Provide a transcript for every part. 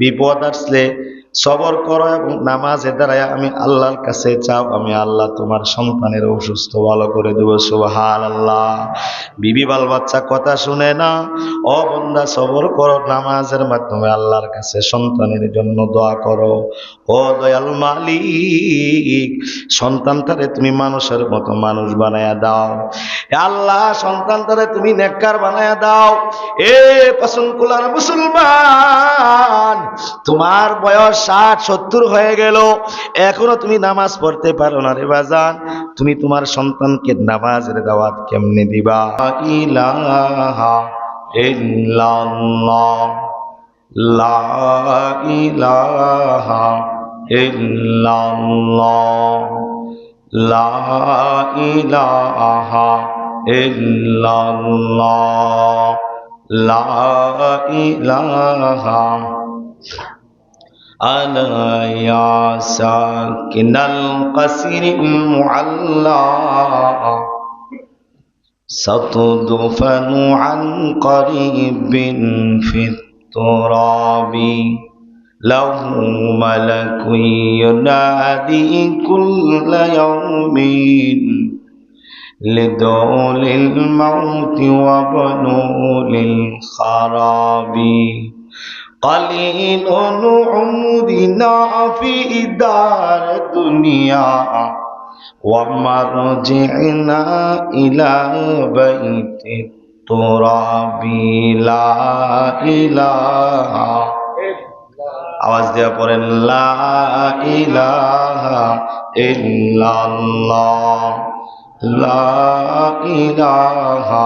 বিপদ আসলে সবর করো এবং নামাজে দাঁড়ায় আমি আল্লাহর কাছে চাও, আমি আল্লাহ তোমার সন্তানের অসুস্থ ভালো করে দেবো সুবহান আল্লাহ বিবি বাল বাচ্চা, কথা শুনে না। ও বন্দা, সবর করো নামাজের মাধ্যমে আল্লাহর কাছে সন্তানের জন্য দোয়া করো। ও দয়াল মালিক সন্তানটারে তুমি মানুষের মতো মানুষ বানায়া দাও। আল্লাহ সন্তানটারে তুমি নেককার বানায়া দাও। এ পশঙ্কুলার মুসলমান, তোমার বয়স ষাট, সত্তর হয়ে গেল। এখনও তুমি নামাজ পড়তে পারো না রে বাজান। তুমি তোমার সন্তানকে নামাজের দাওয়াত কেমনে দিবা? লা লা লা ইলাহা ألا يا ساكن القصر المعلى. ستدفن عن قريب في التراب. له ملك ينادي كل يوم. لدول الموت وبنول الخراب قليل عمرنا في دار الدنيا ومرجعنا إلى بيت التراب لا إله আওয়াজ দেওয়া পড়েন লা ইলাহা ইল্লাল্লাহ লা ইলাহা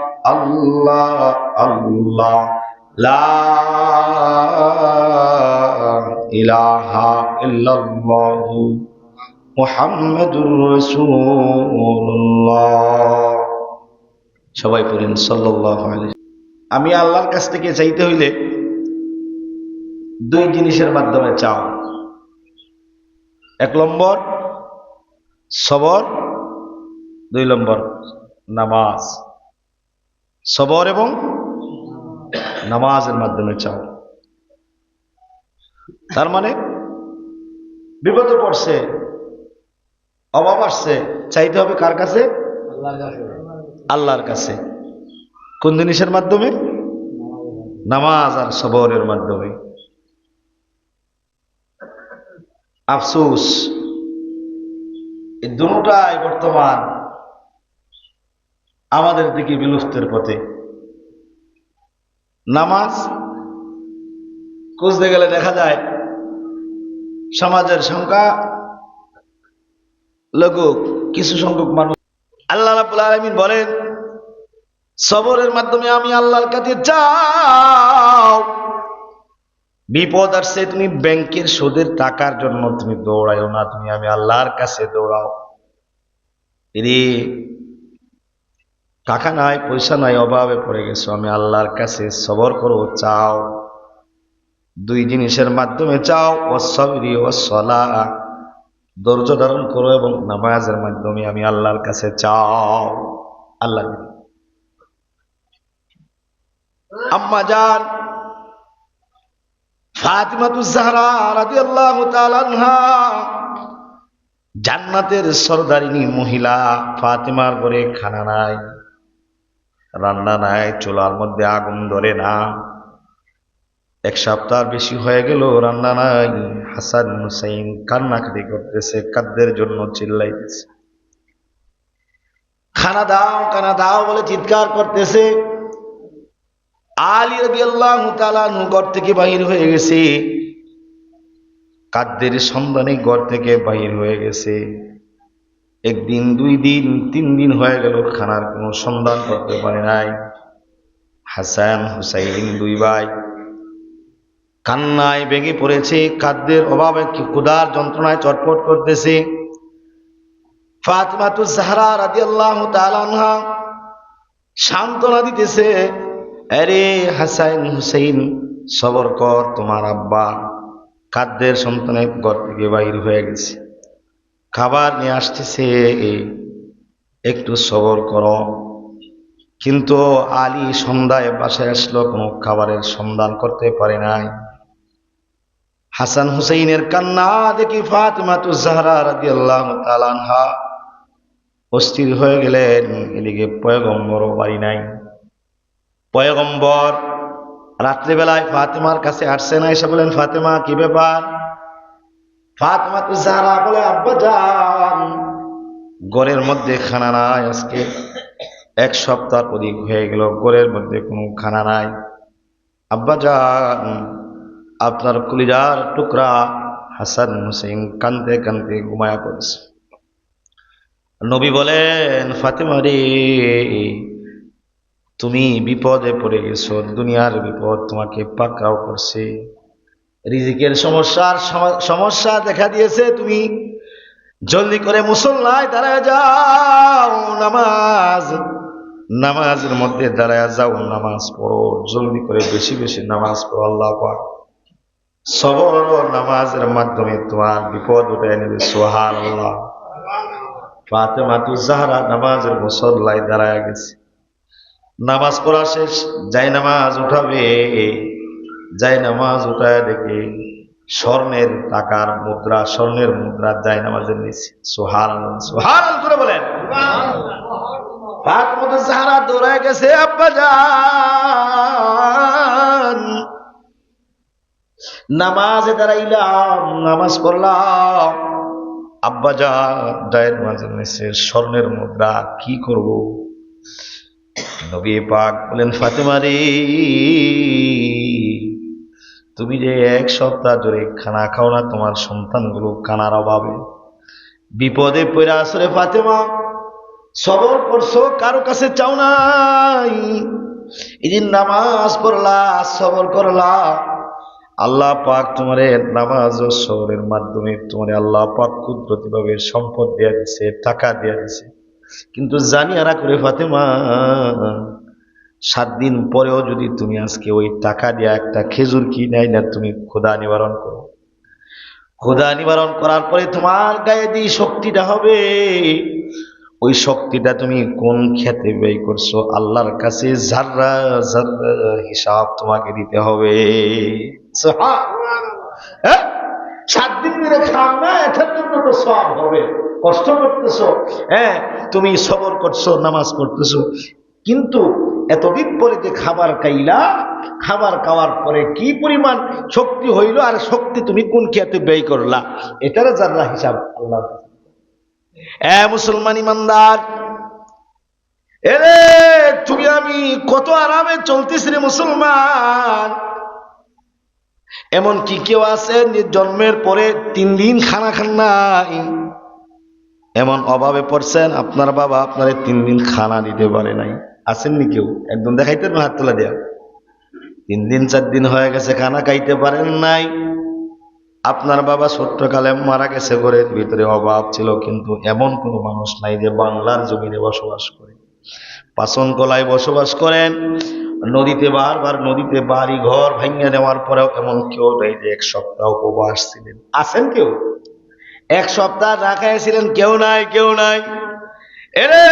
আল্লাহ লা ইলাহা ইল্লাল্লাহু মুহাম্মাদুর রাসূলুল্লাহ। সবাই পড়েন, সাল্লাল্লাহু আলাইহি। আমি আল্লাহর কাছ থেকে চাইতে হইলে দুই জিনিসের মাধ্যমে চাও। এক নম্বর, সবর। দুই নম্বর, নামাজ। সবর এবং নামাজের মাধ্যমে চাও। তার মানে বিপদে পড়ছে অভাব আসছে, চাইতে হবে কার কাছে? আল্লাহর কাছে। কোন জিনিসের মাধ্যমে? নামাজ আর সবরের মাধ্যমে। আফসুস, এই দুটাই বর্তমান আমাদের দিকে বিলুপ্তের পথে। নামাজ, খুঁজতে গেলে দেখা যায়, সমাজের সংখ্যা লঘু, কিছু সংখ্যক মানুষ। আল্লাহ রাব্বুল আলামিন বলেন, সবরের মাধ্যমে আমি আল্লাহর কাছে যাও। বিপদ আসছে, তুমি ব্যাংকের সুদের টাকার জন্য তুমি দৌড়াইও না, তুমি আমি আল্লাহর কাছে দৌড়াও। টাকা নাই, পয়সা নাই, অভাবে পড়ে গেছো। আমি আল্লাহর কাছে সবর করো, চাও। দুই জিনিসের মাধ্যমে চাও। অসবরি ও সলা ধৈর্য ধারণ করো এবং নামাজের মাধ্যমে আমি আল্লাহর কাছে চাও। আল্লাহ। আম্মা যান জান্নাতের সরদারিনী মহিলা ফাতিমার ঘরে খানা নাই। রান্না নাই, চুলার মধ্যে আগুন ধরে না। এক সপ্তাহ বেশি হয়ে গেল, রান্না নাই। হাসান হুসাইন কান্নাকাটি করতেছে কাদ্দের জন্য চিল্লাইতেছে। খানা দাও খানা দাও বলে চিৎকার করতেছে। আলী রবি নু ঘর থেকে বাহির হয়ে গেছে। কাদ্দের সন্ধানে ঘর থেকে বাহির হয়ে গেছে। একদিন, দুই দিন, তিন দিন হয়ে গেল খানার কোনো সন্ধান করতে পারে নাই। হাসান হুসাইন দুই ভাই কান্নায় বেগে পড়েছে খাদ্যের অভাবে ক্ষুধার যন্ত্রণায় চটপট করতেছে। ফাতিমাতু জাহরা রাদিয়াল্লাহু তাআলা আনহা সান্ত্বনা দিতেছে, আরে হাসাইন হুসাইন, সবর কর তোমার আব্বা। খাদ্যের সন্তানের ঘর থেকে বাইর হয়ে গেছে। খাবার নিয়ে আসতেছে একটু সবর করো। কিন্তু আলী সন্ধ্যায় বাসায় আসলো, কোনো খাবারের সন্ধান করতে পারে নাই। হাসান হুসাইনের কান্না, দেখি ফাতিমা তু জাহরা আনহা অস্থির হয়ে গেলেন, এদিকে পয়গম্বরও বাড়ি নাই। পয়গম্বর রাত্রিবেলায় ফাতেমার কাছে আসছে না, এসে বলেন ফাতেমা, কি ব্যাপার? ফাতেমা তো জাহরা বলে, আব্বা যান। গড়ের মধ্যে খানা নাই আজকে। এক সপ্তাহ অধিক হয়ে গেল গড়ের মধ্যে কোনো খানা নাই। আব্বা যান, আপনার কুলিজার টুকরা হাসান হুসেন কানতে কানতে ঘুমায়া পড়েছে। নবী বলেন, ফাতেমা রে, তুমি বিপদে পড়ে গেছো, দুনিয়ার বিপদ তোমাকে পাকড়াও করছে। রিজিকের সমস্যার সম- সমস্যা দেখা দিয়েছে, তুমি জলদি করে মুসল্লায় দাঁড়ায় যাও, নামাজ। নামাজের মধ্যে দাঁড়ায় যাও, নামাজ পড়ো, জলদি করে বেশি বেশি নামাজ পড়ো, আল্লাহ সবর নামাজের মাধ্যমে তোমার বিপদ উঠে নেবে সোহান আল্লাহ ফাতেমা তু জাহরা নামাজের মুসল্লায় দাঁড়ায় গেছে। নামাজ পড়া শেষ, যাই নামাজ উঠাবে যাই নামাজ উঠায় দেখে স্বর্ণের টাকার মুদ্রা, স্বর্ণের মুদ্রা যাই নামাজের নিচে। সোহান সোহান করে বলেন। ফাতেমা সাহারা দৌড়ায় গেছে, আব্বা যান নামাজে দাঁড়াইলাম, নামাজ পড়লাম। আব্বা যা যায় নামাজের নিচে, স্বর্ণের মুদ্রা, কি করব? নবী পাক বলেন, ফাতেমা রে তুমি যে এক সপ্তাহ ধরে খানা খাও না, তোমার সন্তানগুলো খানার অভাবে। বিপদে পড়ে আসলে ফাতেমা। সবর করছ, কারও কাছে চাও নাই। এদিন নামাজ পড়লা, সবর করলা। আল্লাহ পাক তোমারে নামাজ ও সবরের মাধ্যমে তোমার আল্লাহ পাক কুদরতি ভাবে সম্পদ দেয়া দিছে, টাকা দেয়া দিছে। কিন্তু জানি আরা করে ফাতেমা সাত দিন পরেও যদি তুমি আজকে ওই টাকা দিয়ে একটা খেজুর কিনাই না, তুমি ক্ষুধা নিবারণ করো। ক্ষুধা নিবারণ করার পরে তোমার গায়ে দিয়ে শক্তিটা হবে, ওই শক্তিটা তুমি কোন খেতে ব্যয় করছ? আল্লাহর কাছে জাররা জাররা হিসাব তোমাকে দিতে হবে। হ্যাঁ? সাত দিন ধরে খাও না এটার জন্য তো সব হবে। কষ্ট করতেছো হ্যাঁ? তুমি সবর করছ, নামাজ করতেছো কিন্তু এতদিন পরে যে খাবার খাইলা, খাবার খাওয়ার পরে কি পরিমাণ শক্তি হইল আর শক্তি তুমি কোন খেতে ব্যয় করলা? এটার জানলা হিসাব আল্লাহ এ মুসলমান ইমানদার এরে তুমি আমি কত আরামে চলতেছি রে মুসলমান। এমন কি কেউ আছে জন্মের পরে তিন দিন খানা খান নাই? এমন অভাবে পড়ছেন, আপনার বাবা আপনারে তিন দিন খানা দিতে পারে নাই। আসেননি কেউ? একদম দেখাইতে পারবেন হাত তোলা দেয়া। তিন দিন, চার দিন হয়ে গেছে, খানা খাইতে পারেন নাই। আপনার বাবা ছোট্টকালে মারা গেছে ঘরের ভিতরে অভাব ছিল, কিন্তু এমন কোনো মানুষ নাই যে বাংলার জমিনে বসবাস করে। পাচন কলায় বসবাস করেন, নদীতে বারবার নদীতে বাড়ি ঘর ভাঙিয়ে নেওয়ার পরেও এমন কেউ নেই যে এক সপ্তাহ উপবাস ছিলেন। আছেন কেউ? এক সপ্তাহ না খাইছিলেন কেউ নাই কেউ নাই। এরে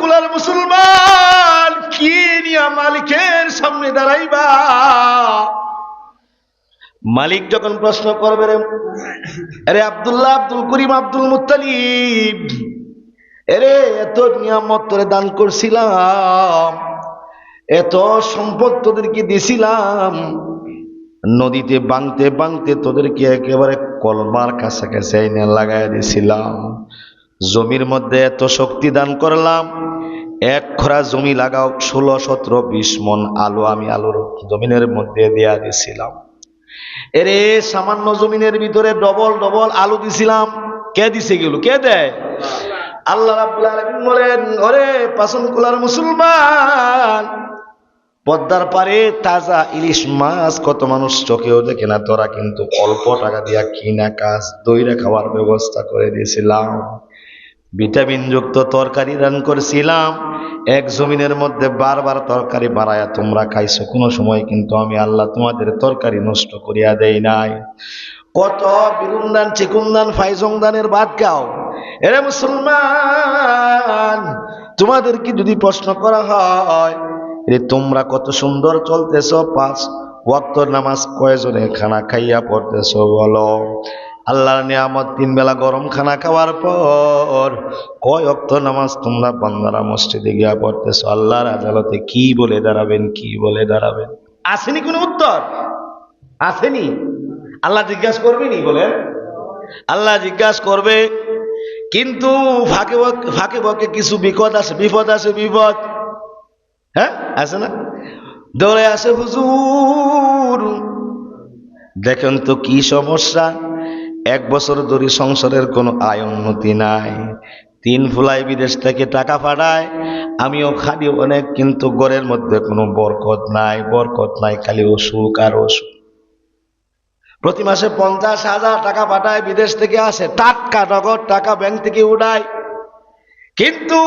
কুলার মুসলমান, কি নিয়া মালিকের সামনে দাঁড়াইবা? মালিক যখন প্রশ্ন করবে রে আরে Abdullah Abdul Karim Abdul Muttalib, এরে এত নিয়ামত তোরে দান করছিলাম, এত সম্পদ তোদেরকে দিছিলাম, নদীতে বাংতে বাংতে তোদেরকে একেবারে কলমার কাছাকাছি লাগাই দিছিলাম। জমির মধ্যে এত শক্তি দান করলাম, এক খরা জমি লাগাও, ষোলো, সতেরো, বিশ মন আলু আমি আলুর জমিনের মধ্যে দেয়া দিছিলাম। এরে সামান্য জমিনের ভিতরে ডবল ডবল আলু দিছিলাম, কে দিছে গেল? কে দেয়? আল্লাহ রাব্বুল বলেন, ওরে মুসলমান, পদ্মার পারে তাজা ইলিশ মাছ, কত মানুষ চোখেও দেখে না, তোরা কিন্তু অল্প টাকা দিয়া কিনা কাজ, দইরা খাওয়ার ব্যবস্থা করে দিয়েছিলাম। ভিটামিন যুক্ত তরকারি রান করেছিলাম। এক জমিনের মধ্যে বারবার তরকারি বাড়ায়া তোমরা খাইছো। কোনো সময় কিন্তু আমি আল্লাহ তোমাদের তরকারি নষ্ট করিয়া দেই নাই। কত বিরুন্দান চিকুন্দান ফাইজংদানের ভাত খাও এরে মুসলমান, তোমাদেরকে যদি প্রশ্ন করা হয় এ তোমরা কত সুন্দর চলতেছ, পাঁচ ওয়াক্ত নামাজ কয়জনে খানা খাইয়া পড়তেছ? বলো। আল্লাহর নিয়ামত তিন বেলা গরম খানা খাওয়ার পর কয় অক্ত নামাজ তোমরা বান্দারা মসজিদে গিয়া পড়তেছ? আল্লাহর আদালতে কি বলে দাঁড়াবেন, কি বলে দাঁড়াবেন? আসেনি কোনো উত্তর? আসেনি। আল্লাহ জিজ্ঞাসা করবেনি বলেন? আল্লাহ জিজ্ঞাসা করবে, কিন্তু ফাঁকে ফাঁকে বকে কিছু বিপদ আছে? বিপদ আছে, বিপদ। হ্যাঁ আছে না? দৌড়ে আসে হুজুর। দেখেন তো কি সমস্যা? এক বছর ধরে সংসারের কোনো আয় উন্নতি নাই। তিন ফুলাই বিদেশ থেকে টাকা পাঠায়। আমিও খালি অনেক, কিন্তু ঘরের মধ্যে কোনো বরকত নাই বরকত নাই, খালি অসুখ আর অসুখ। প্রতি মাসে পঞ্চাশ হাজার টাকা পাঠায়, বিদেশ থেকে আসে, টাটকা নগদ টাকা ব্যাংক থেকে উঠায়। কিন্তু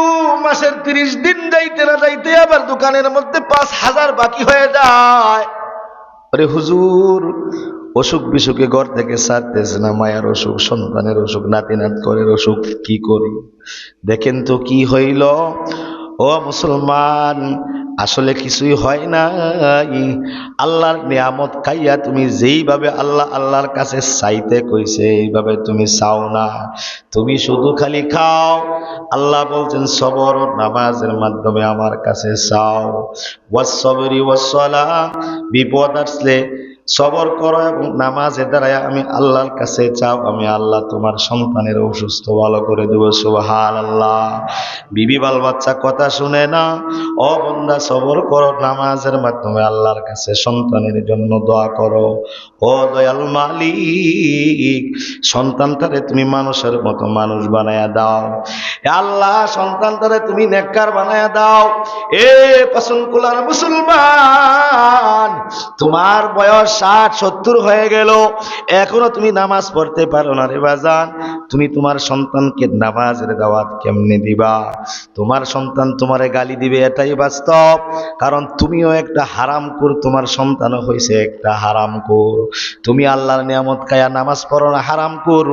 মাসের তিরিশ দিন যাইতে না যাইতে আবার দোকানের মধ্যে পাঁচ হাজার বাকি হয়ে যায়। আরে হুজুর অসুখ বিসুখে ঘর থেকে সারতেছে না, মায়ের অসুখ, সন্তানের অসুখ নাতি নাত করের অসুখ, কি করি? দেখেন তো কি হইল? ও মুসলমান, আসলে কিছুই হয় নাই। আল্লাহর নিয়ামত খাইয়া তুমি যেইভাবে আল্লাহ আল্লাহর কাছে চাইতে কইছে, এইভাবে তুমি চাও না। তুমি শুধু খালি খাও। আল্লাহ বলছেন, সবর ও নামাজের মাধ্যমে আমার কাছে চাও। ওয়াসবরি ওয়াসলা বিপদ আসলে সবর করো এবং নামাজের দ্বারাই আমি আল্লাহর কাছে চাও, আমি আল্লাহ তোমার সন্তানের অসুস্থ ভালো করে দেবো সুবহান আল্লাহ বিবি বাল বাচ্চা কথা শুনে না। ও বন্ধা, সবর করো নামাজের মাধ্যমে আল্লাহর কাছে সন্তানের জন্য দোয়া করো। ও দয়াল মালিক, সন্তানটারে তুমি মানুষের মতো মানুষ বানায়া দাও। আল্লাহ, সন্তানটারে তুমি নেককার বানায়া দাও। এ পাসন কুলার মুসলমান, তোমার বয়স ষাট, সত্তর হয়ে গেল। এখনও তুমি নামাজ পড়তে পারো না রে বাজান। তুমি তোমার সন্তানকে নামাজের দাওয়াত কেমনে দিবা? তোমার সন্তান তোমারে গালি দিবে, এটাই বাস্তব। কারণ তুমিও একটা হারামকুর তোমার সন্তানও হয়েছে একটা হারামকুর তুমি আল্লাহর নিয়ামত কায়া নামাজ পড়ো না হারামকুর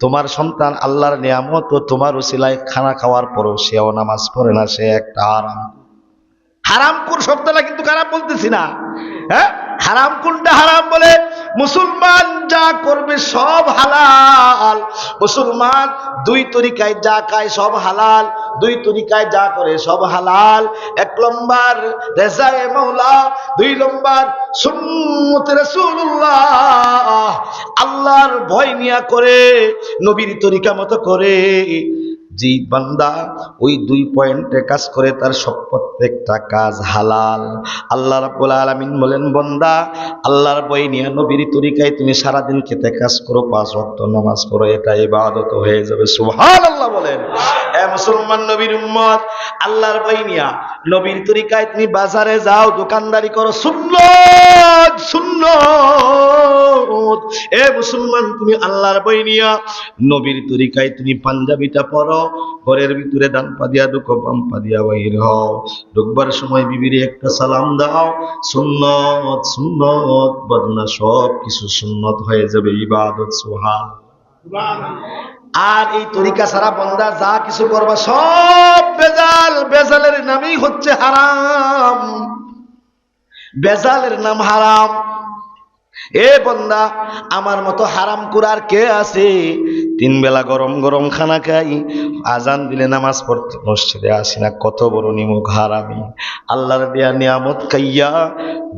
তোমার সন্তান আল্লাহর নিয়ামত ও তোমার উসিলায় খানা খাওয়ার পরও সেও নামাজ পড়ে না, সে একটা হারাম হারাম হারামকুর শব্দটা কিন্তু খারাপ বলতেছি না। হ্যাঁ? হারাম কোনটা হারাম বলে? মুসলমান যা করবে সব হালাল। মুসলমান দুই তরিকায় যা খায় সব হালাল, দুই তরিকায় যা করে সব হালাল। এক লম্বার রেজায়ে মৌলা দুই নম্বর সুন্নত রাসূলুল্লাহ। আল্লাহর ভয় নিয়া করে, নবীর তরিকা মতো করে। যেই বান্দা ওই দুই পয়েন্টে কাজ করে তার সব প্রত্যেকটা কাজ হালাল। আল্লাহ রাব্বুল আলামিন বলেন, বন্দা, আল্লাহর বই নিয়ে নবীর তরিকায় তুমি সারাদিন খেতে কাজ করো, পাঁচ ওয়াক্ত নামাজ পড়ো, এটা ইবাদত হয়ে যাবে। সুবহানাল্লাহ বলেন। এ মুসলমান নবীর উম্মত, আল্লাহর বই নিয়া নবীর তরিকায় তুমি বাজারে যাও, দোকানদারি করো। সুন্নত সুন্নত। এ মুসলমান, তুমি আল্লাহর বই নিয়া। নবীর তরিকায় তুমি পাঞ্জাবিটা পরো ঘরের ভিতরে ডান পা দিয়া ঢুকো, বাম পা দিয়া বাহির হও। ঢুকবার সময় বিবির একটা সালাম দাও। সুন্নত সুন্নত, বদনা সব কিছু সুন্নত হয়ে যাবে। ইবাদত সোহা আর এই তরিকা সারা বন্দা যা কিছু করবা সব বেজাল, বেজালের নামই হচ্ছে হারাম। বেজালের নাম হারাম। এ বন্দা, আমার মতো হারাম কুরার কে আছে? তিন বেলা গরম গরম খানা খাই, আজান দিলে নামাজ পড়তে, মসজিদে আসি না, কত বড় নিমুখ হারামি। আল্লাহর দেয়া নিয়ামত খাইয়া,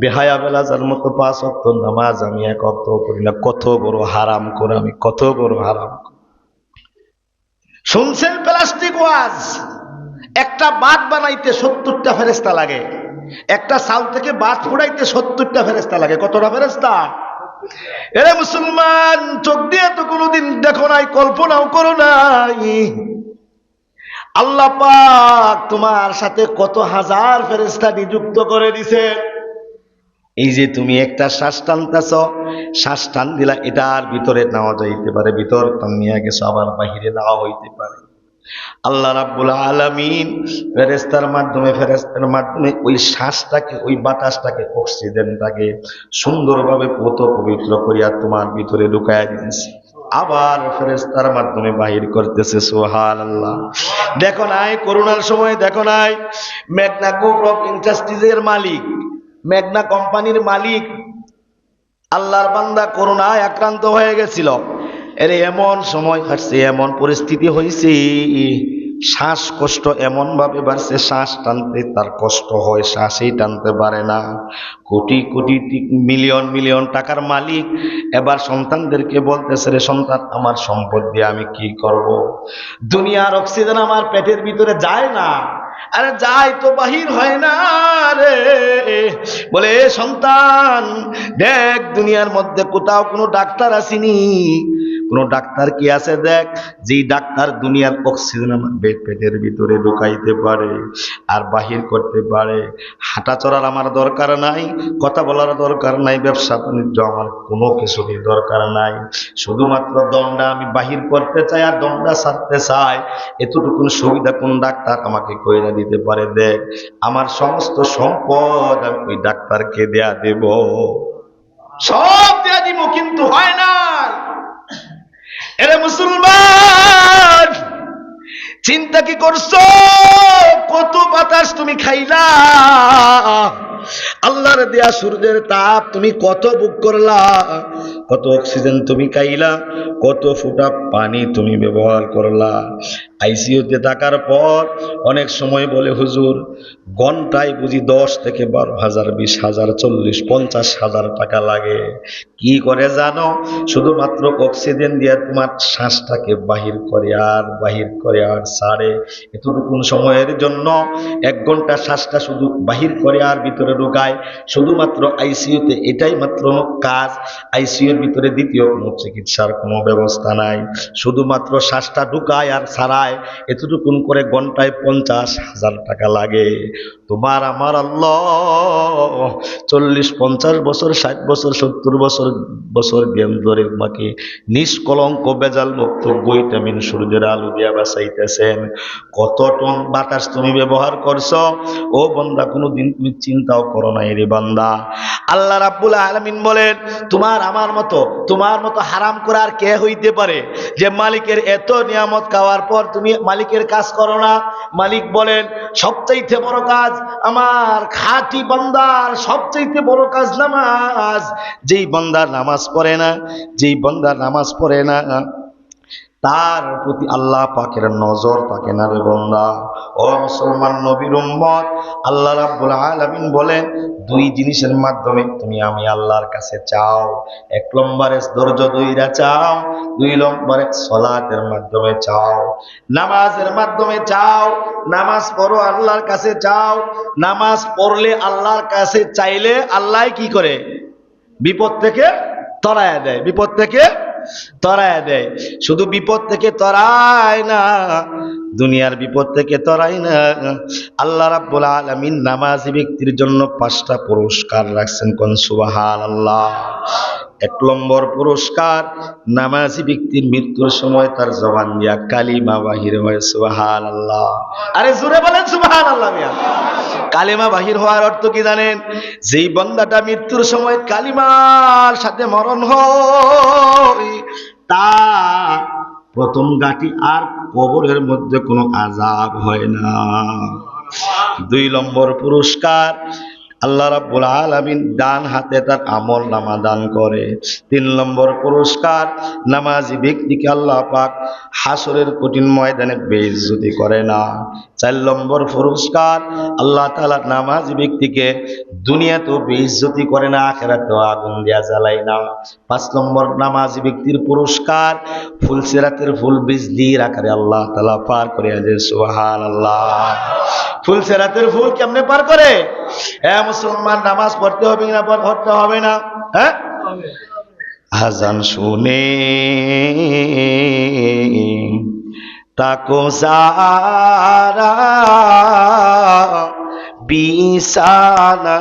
বেহায়া বেলা যার মতো পাঁচ অক্ত নামাজ আমি এক অক্ত করি না, কত বড় হারাম করে আমি কত বড় হারাম। শুনছেন প্লাস্টিক ওয়াজ? একটা বাদ বানাইতে সত্তরটা ফেরেস্তা লাগে। একটা সাল থেকে বাদ ফুড়াইতে সত্তরটা ফেরেস্তা লাগে। কতটা ফেরেস্তা এরে মুসলমান, চোখ দিয়ে তো কোনোদিন দেখো নাই, কল্পনাও করো নাই। আল্লাহ পাক তোমার সাথে কত হাজার ফেরেস্তা নিযুক্ত করে দিছে। এই যে তুমি একটা শ্বাস টানতেছ, শ্বাস টান দিলা এটার ভিতরে নেওয়া যাইতে পারে, ভিতর নিয়ে গেছো, আবার বাহিরে নেওয়া হইতে পারে। আল্লাহ রাব্বুল আলামিন ফেরেস্তার মাধ্যমে ফেরেস্তার মাধ্যমে ওই শ্বাসটাকে, ওই বাতাসটাকে অক্সিজেনটাকে সুন্দরভাবে পোত পবিত্র করিয়া তোমার ভিতরে ঢুকাইয়া দিয়েছে আবার ফেরেস্তার মাধ্যমে বাহির করতেছে সোহান আল্লাহ দেখো নাই, করোনার সময় দেখো নাই, মেঘনা গ্রুপ অফ ইন্ডাস্ট্রিজের মালিক, মেঘনা কোম্পানির মালিক, আল্লাহর বান্দা করোনায় আক্রান্ত হয়ে গেছিল। এর এমন সময় আসছে এমন পরিস্থিতি হয়েছে শ্বাসকষ্ট এমন ভাবে বাড়ছে, শ্বাস টানতে তার কষ্ট হয়, শ্বাসই টানতে পারে না। কোটি কোটি মিলিয়ন মিলিয়ন টাকার মালিক। এবার সন্তানদেরকে বলতেছে, রে সন্তান, আমার সম্পদ দিয়ে আমি কি করব। দুনিয়ার অক্সিজেন আমার পেটের ভিতরে যায় না। আরে যাই তো বাহির হয় না রে। বলে সন্তান, দেখ দুনিয়ার মধ্যে কোথাও কোনো ডাক্তার আসেনি। কোনো ডাক্তার কি আছে দেখ? যেই ডাক্তার দুনিয়ার অক্সিজেন পেট পেটের ভিতরে ঢুকাইতে পারে আর বাহির করতে পারে। হাঁটা চলার আমার দরকার নাই, কথা বলার দরকার নাই, ব্যবসা বাণিজ্য আমার কোনো কিছুরই দরকার নাই। শুধুমাত্র দণ্ডা আমি বাহির করতে চাই আর দণ্ডা ছাড়তে চাই। এতটুকুন সুবিধা কোন ডাক্তার আমাকে কইরা দিতে পারে দেখ। আমার সমস্ত সম্পদ আমি ওই ডাক্তারকে দেয়া দেব। সব দেয়া দিব কিন্তু হয় না। এরে মুসলমান, চিন্তা কি করছ? কত বাতাস তুমি খাইলা? আল্লাহর দেয়া সূর্যের তাপ তুমি কত বুক করলা? কত অক্সিজেন তুমি খাইলা, কত ফুটা পানি তুমি ব্যবহার করলা। আইসিইউতে থাকার পর অনেক সময় বলে, হুজুর, ঘন্টায় বুঝি দশ থেকে বারো হাজার, বিশ হাজার, চল্লিশ, পঞ্চাশ হাজার টাকা লাগে। কি করে জানো? শুধুমাত্র অক্সিজেন দিয়ে তোমার শ্বাসটাকে বাহির করে আর, বাহির করে আর ছাড়ে। এতটুকুন সময়ের জন্য এক ঘণ্টা শ্বাসটা শুধু বাহির করে আর ভিতরে ঢুকায়। শুধুমাত্র আইসিইউতে এটাই মাত্র কাজ। আইসিইউর ভিতরে দ্বিতীয় কোনো চিকিৎসার কোনো ব্যবস্থা নাই। শুধুমাত্র শ্বাসটা ঢুকায় আর ছাড়ায় এতটুকুন করে ঘন্টায় পঞ্চাশ হাজার টাকা লাগে। তোমার আমার আল্লাহ চল্লিশ, পঞ্চাশ বছর, ষাট বছর, সত্তর বছর বছর জ্ঞান ধরে তোমাকে নিষ্কলঙ্ক, বেজাল মুক্ত বইটামিন সূর্যের আলো দিয়া বাঁচাইতেছেন। কত টন বাতাস তুমি ব্যবহার করছ? ও বন্দা, কোনোদিন তুমি চিন্তাও করো নাই রে বান্দা। আল্লাহ রাব্বুল আলামিন বলেন, তোমার আমার মতো তোমার মতো হারাম করার কে হইতে পারে? যে মালিকের এত নিয়ামত খাওয়ার পর তুমি মালিকের কাজ করো না। মালিক বলেন, সবচাইতে বড় কাজ আমার খাটি বন্দার সবচাইতে বড় কাজ নামাজ। যেই বন্দার নামাজ পড়ে না, যেই বন্দার নামাজ পড়ে না তার প্রতি আল্লাহ পাকের নজর থাকে না রে বন্দা ও মুসলমান নবীর উম্মত, আল্লাহ রাব্বুল আলামিন বলেন, দুই জিনিসের মাধ্যমে তুমি আমি আল্লাহর কাছে চাও। এক নম্বরে ধৈর্য দইরা চাও, দুই নম্বরে সলাতের মাধ্যমে চাও। নামাজের মাধ্যমে চাও, নামাজ পড়ো আল্লাহর কাছে চাও, নামাজ পড়লে আল্লাহর কাছে চাইলে আল্লাহ কি করে? বিপদ থেকে তরায় দেয়, বিপদ থেকে তরায় দেয়। শুধু বিপদ থেকে তরায় না, দুনিয়ার বিপদ থেকে তরাই না। আল্লাহ রাব্বুল আলামিন নামাজি ব্যক্তির জন্য পাঁচটা পুরস্কার রাখছেন কোন? সুবাহান আল্লাহ এক নম্বর পুরস্কার, নামাজি ব্যক্তির মৃত্যুর সময় তার জবান দিয়া কালিমা বাহির হয়। সুবাহান আল্লাহ আরে জোরে বলেন সুবাহান আল্লাহ মিয়া। কালিমা বাহির হওয়ার অর্থ কি জানেন? যেই বন্দাটা মৃত্যুর সময় কালিমার সাথে মরণ হয়, তা প্রথম গাটি আর কবরের মধ্যে কোনো আজাব হয় না। দুই নম্বর পুরস্কার আল্লাহ রাব্বুল আলামিন ডান হাতে তার আমল নামা দান করে। তিন নম্বর পুরস্কার, নামাজি ব্যক্তিকে আল্লাহ পাক হাসরের কঠিন ময়দানে বেইজ্জতি করে না। চার নম্বর পুরস্কার, আল্লাহ তাআলা নামাজি ব্যক্তিকে দুনিয়াতেও বেইজ্জতি করে না, আখেরাতেও আগুন দিয়া জ্বালায় না। পাঁচ নম্বর নামাজি ব্যক্তির পুরস্কার ফুল সিরাতের ফুল বিজলির আকারে আল্লাহ তাআলা পার করে যে সুবহানাল্লাহ। ফুল সেরাতের ফুল কেমনে পার করে? হ্যাঁ মুসলমান, নামাজ পড়তে হবে না, পড়তে হবে না। হ্যাঁ? আজান শুনে তাকো সারা বিছানা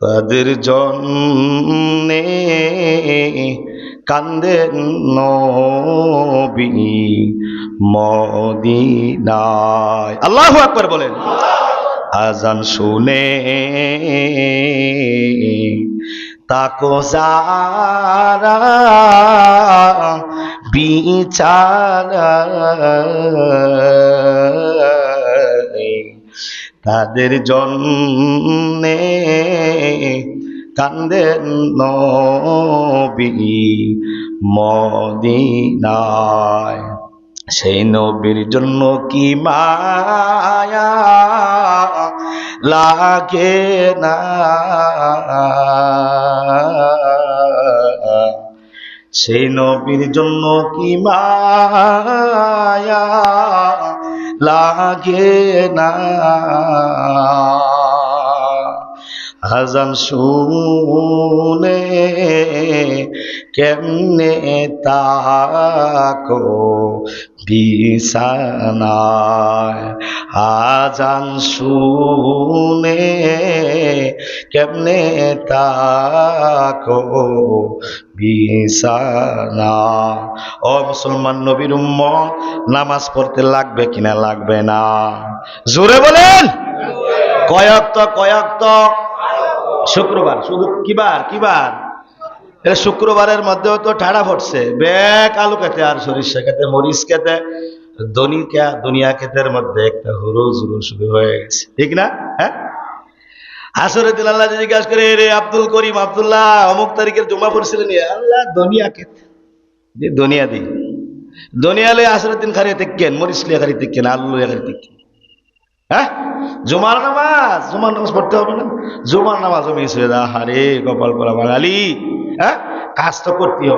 তাদের জন্যে কান্দেন নবী মদিনায়। আল্লাহ আকবার বলেন। আজান শুনে তাকো যারা বিচারা তাদের জন্যে কান্দেন নবী মদিনায়। সেই নবীর জন্য কি মায়া লাগে না? সেই নবীর জন্য কি মায়া লাগে না? আজান শুনে কেমনে তাকো বিছানায়? আজান শুনে কেমনে তাকো বিছানা ও মুসলমান নবীর উম্মত, নামাজ পড়তে লাগবে কিনা লাগবে না? জোরে বলেন। কয়ক্ত কয়ক্ত শুক্রবার, শুধু কিবার কিবার? শুক্রবারের মধ্যেও তো ঠাড়া পড়ছে। ব্যাগ আলু খেতে আর সরিষা খেতে, মরিচ খেতে দনিকা দুনিয়া ক্ষেতের মধ্যে একটা হুরু জুরু শুরু হয়ে গেছে। ঠিক না? হ্যাঁ? আসরে দিন আল্লাহ জিজ্ঞাসা করে রে আব্দুল করিম, আব্দুল্লাহ, অমুক তারিখের জমা পড়ছিলেন আল্লাহ, দুনিয়া ক্ষেত যে দুনিয়া দি। দুনিয়া লই আসরে দিন খারি তেকেন মরিচ লিয়া খারি তেকেন আলু লিয়া খারি তেকেন হ্যাঁ? জুমার নামাজ জুমার নামাজ পড়তে হবে না। জুমার নামাজ মিস হয়ে দা হারে গোপাল পরা বাঙালি হ্যাঁ? কাজ তো করতে হবে।